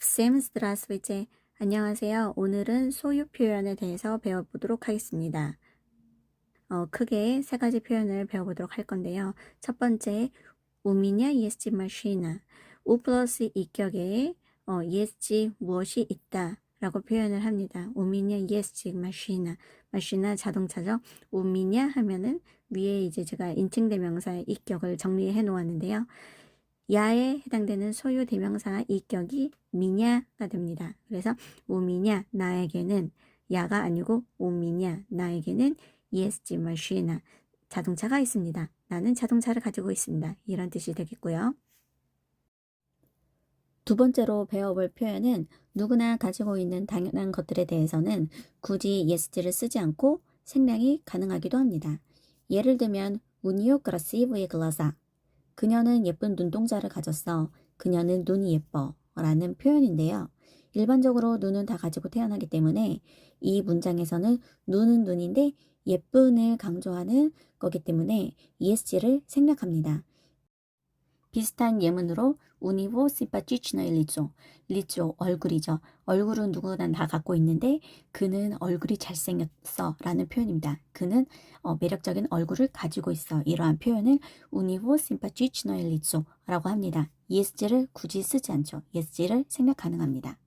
Всем здравствуйте. 안녕하세요. 오늘은 소유 표현에 대해서 배워보도록 하겠습니다. 어, 크게 세 가지 표현을 배워보도록 할 건데요. 첫 번째, у меня есть машина. 우 플러스 이격에 어, есть 무엇이 있다 라고 표현을 합니다. у меня есть машина. 마시나 자동차죠. у меня 하면은 위에 이제 제가 인칭대명사의 이격을 정리해 놓았는데요. 야에 해당되는 소유 대명사 이격이 미냐가 됩니다. 그래서 우미냐 나에게는 야가 아니고 우미냐 나에게는 ESG 마시나 자동차가 있습니다. 나는 자동차를 가지고 있습니다. 이런 뜻이 되겠고요. 두 번째로 배워볼 표현은 누구나 가지고 있는 당연한 것들에 대해서는 굳이 예스지를 쓰지 않고 생략이 가능하기도 합니다. 예를 들면 운이요 크라시브의 글라사 그녀는 예쁜 눈동자를 가졌어. 그녀는 눈이 예뻐. 라는 표현인데요. 일반적으로 눈은 다 가지고 태어나기 때문에 이 문장에서는 눈은 눈인데 예쁜을 강조하는 거기 때문에 ESG를 생략합니다. 비슷한 예문으로 우니보 시파치치너의 리조, 리조 얼굴이죠. 얼굴은 누구나 다 갖고 있는데 그는 얼굴이 잘생겼어 라는 표현입니다. 그는 어, 매력적인 얼굴을 가지고 있어. 이러한 표현을 우니보 시파치치너의 리조 라고 합니다. ESG를 굳이 쓰지 않죠. ESG를 생략 가능합니다.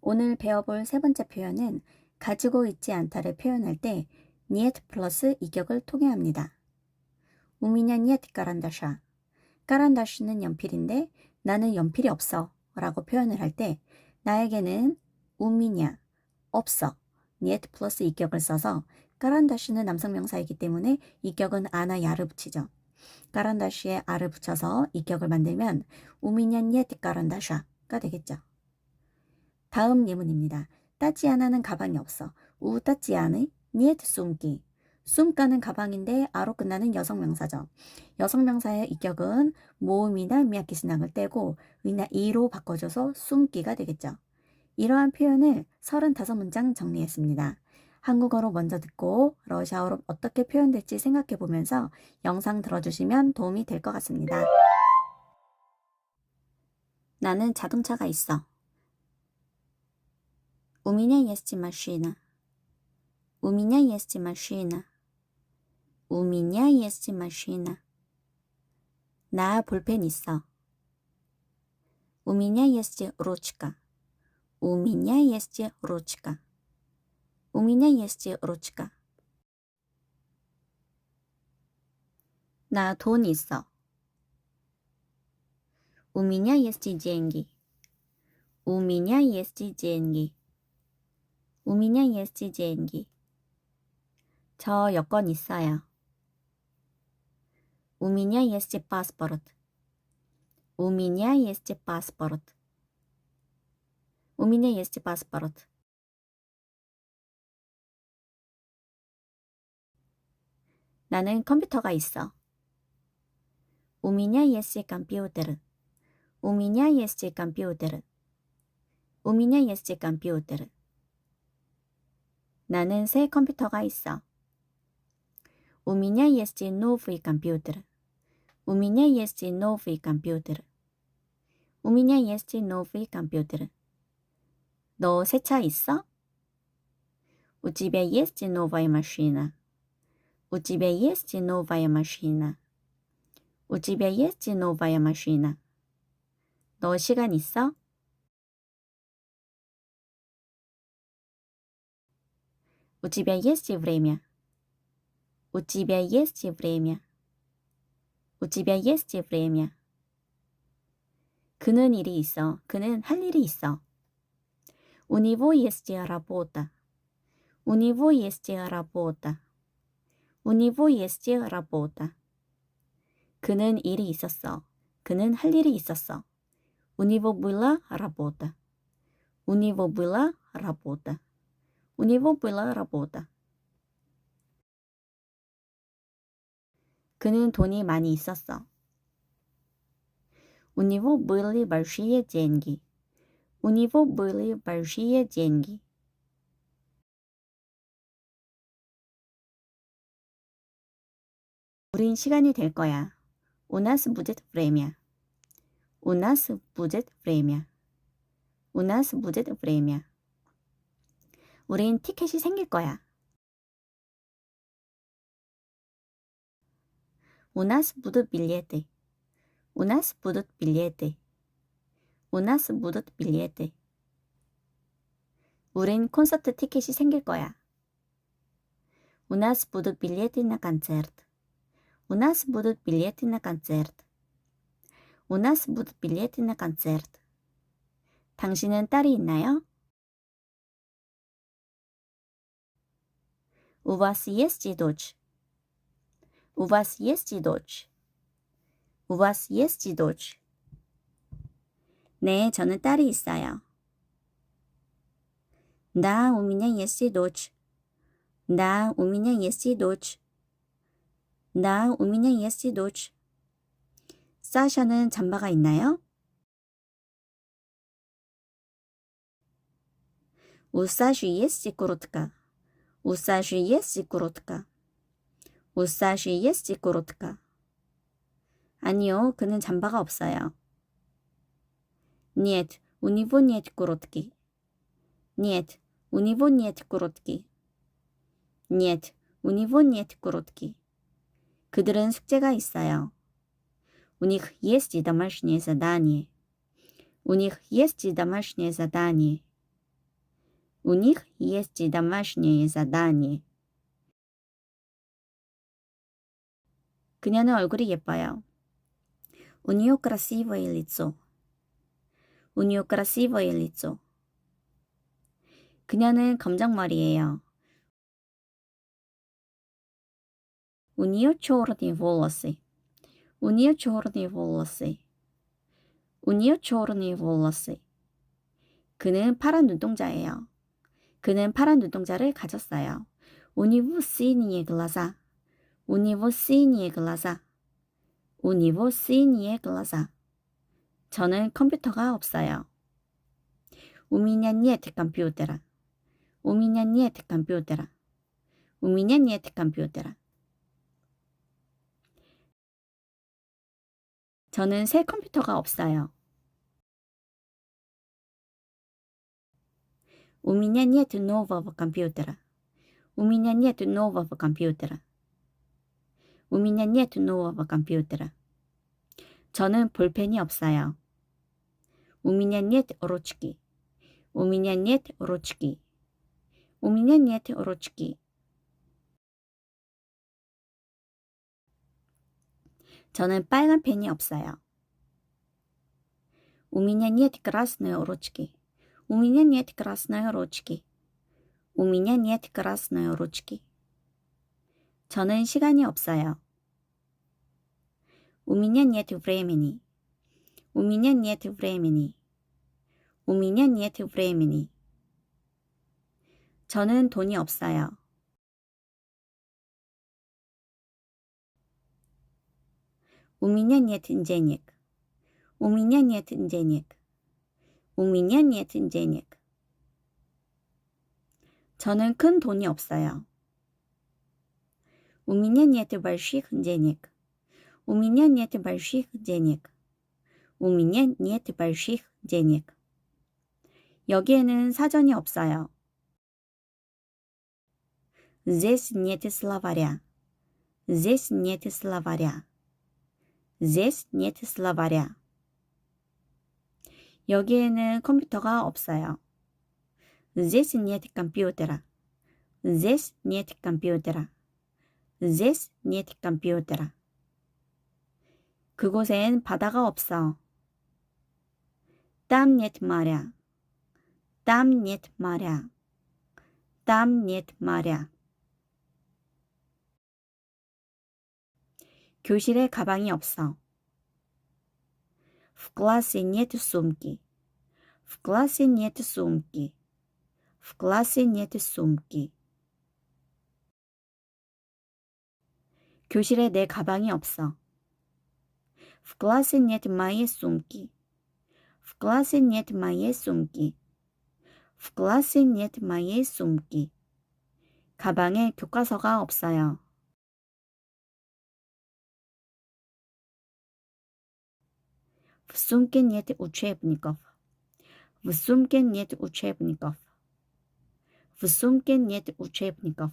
오늘 배워볼 세 번째 표현은 가지고 있지 않다를 표현할 때 niet 플러스 이격을 통해합니다. 우미냐 niet 까란다샤. 까란다시는 연필인데 나는 연필이 없어 라고 표현을 할 때 나에게는 우미냐 없어 niet 플러스 이격을 써서 까란다시는 남성명사이기 때문에 이격은 아나 야를 붙이죠. 까란다시에 아를 붙여서 이격을 만들면 우미냐 niet 까란다샤가 되겠죠. 다음 예문입니다. 따지아나는 가방이 없어. 우 따지아의 niet 숨기. 숨가는 가방인데 아로 끝나는 여성명사죠. 여성명사의 이격은 모음이나 미야키스낭을 떼고 의나 이로 바꿔줘서 숨기가 되겠죠. 이러한 표현을 35문장 정리했습니다. 한국어로 먼저 듣고 러시아어로 어떻게 표현될지 생각해 보면서 영상 들어주시면 도움이 될 것 같습니다. 나는 자동차가 있어. У меня есть машина. У меня есть машина. У меня есть машина. 나 볼펜 있어. У меня есть ручка. У меня есть ручка. У меня есть ручка. 나 돈 있어. У меня есть деньги. У меня есть деньги. У меня есть деньги. 저 여권 있어요. У меня есть паспорт. У меня есть паспорт. У меня есть паспорт. 나는 컴퓨터가 있어. У меня есть компьютер. У меня есть компьютер. У меня есть компьютер. 나는 새 컴퓨터가 있어. У меня есть новый компьютер. У меня есть новый компьютер. У меня есть новый компьютер. 너 새 차 있어? У тебя есть новая машина? У тебя есть новая машина? У тебя есть новая машина? 너 시간 있어? У тебя есть время? У тебя есть время? У тебя есть время? 그는 일이 있어. 그는 할 일이 있어. У него есть работа. У него есть работа. У него есть работа. 그는 일이 있었어. 그는 할 일이 있었어. У него была работа. У него была работа. У него была работа. 그는 돈이 많이 있었어. У него были большие деньги. У него были большие деньги. 우린 시간이 될 거야. У нас будет время. У нас будет время. У нас будет время. 우린 티켓이 생길 거야. У нас будут билеты. У нас будут билеты. У нас будут билеты. 우린 콘서트 티켓이 생길 거야. У нас будут билеты на концерт. У нас будут билеты на концерт. У нас будут билеты на концерт. 당신은 딸이 있나요? У вас есть дочь? U was jest dzidoć? U was jest dzidoć? 네, 저는 딸이 있어요. 나 우미냐 예시 도치. 나 우미냐 예시 도치. 나 우미냐 예시 도치. 사샤는 잠바가 있나요? 우사슈 예시 그로트카. 우사슈 예시 그로트카. есть куртка. У Саши есть куртка. У Саши есть куртка. 아니요, 그는 잠바가 없어요. Нет, у него нет куртки. Нет, у него нет куртки. Нет, у него нет куртки. 그들은 숙제가 있어요. У них есть домашнее задание. У них есть домашнее задание. У них есть домашнее задание. 그녀는 얼굴이 예뻐요. Unio crasivo il lizzo. Unio crasivo il lizzo. 그녀는 검정머리예요. Unio choro di volossi. Unio choro di volossi. Unio choro di volossi. 그는 파란 눈동자예요. 그는 파란 눈동자를 가졌어요. Univo sini e glasa. У него синие глаза. У него синие глаза. 저는 컴퓨터가 없어요. У меня нет компьютера. У меня нет компьютера. У меня нет компьютера. 저는 새 컴퓨터가 없어요. У меня нет нового компьютера. У меня нет нового компьютера. У меня нет нового компьютера. 저는 볼펜이 없어요. У меня нет ручки. У меня нет ручки. У меня нет ручки. 저는 빨간 펜이 없어요. У меня нет красной ручки. У меня нет красной ручки. У меня нет красной ручки. 저는 시간이 없어요. У меня нет времени. У меня нет времени. У меня нет времени. 저는 돈이 없어요. У меня нет денег. У меня нет денег. У меня нет денег. 저는 큰 돈이 없어요. У меня нет больших денег. У меня нет больших денег. У меня нет больших денег. 여기에는 사전이 없어요. Здесь нет словаря. Здесь нет словаря. Здесь нет словаря. 여기에는 컴퓨터가 없어요. Здесь нет компьютера. Здесь нет компьютера. Здесь нет компьютера. 그곳엔 바다가 없어. Там нет моря. Там нет моря. Там нет моря. 교실에 가방이 없어. В классе нет сумки. В классе нет сумки. В классе нет сумки. 교실에 내 가방이 없어. В классе нет моей сумки. В классе нет моей сумки. В классе нет моей сумки. 가방에 교과서가 없어요. В сумке нет учебников. В сумке нет учебников. В сумке нет учебников.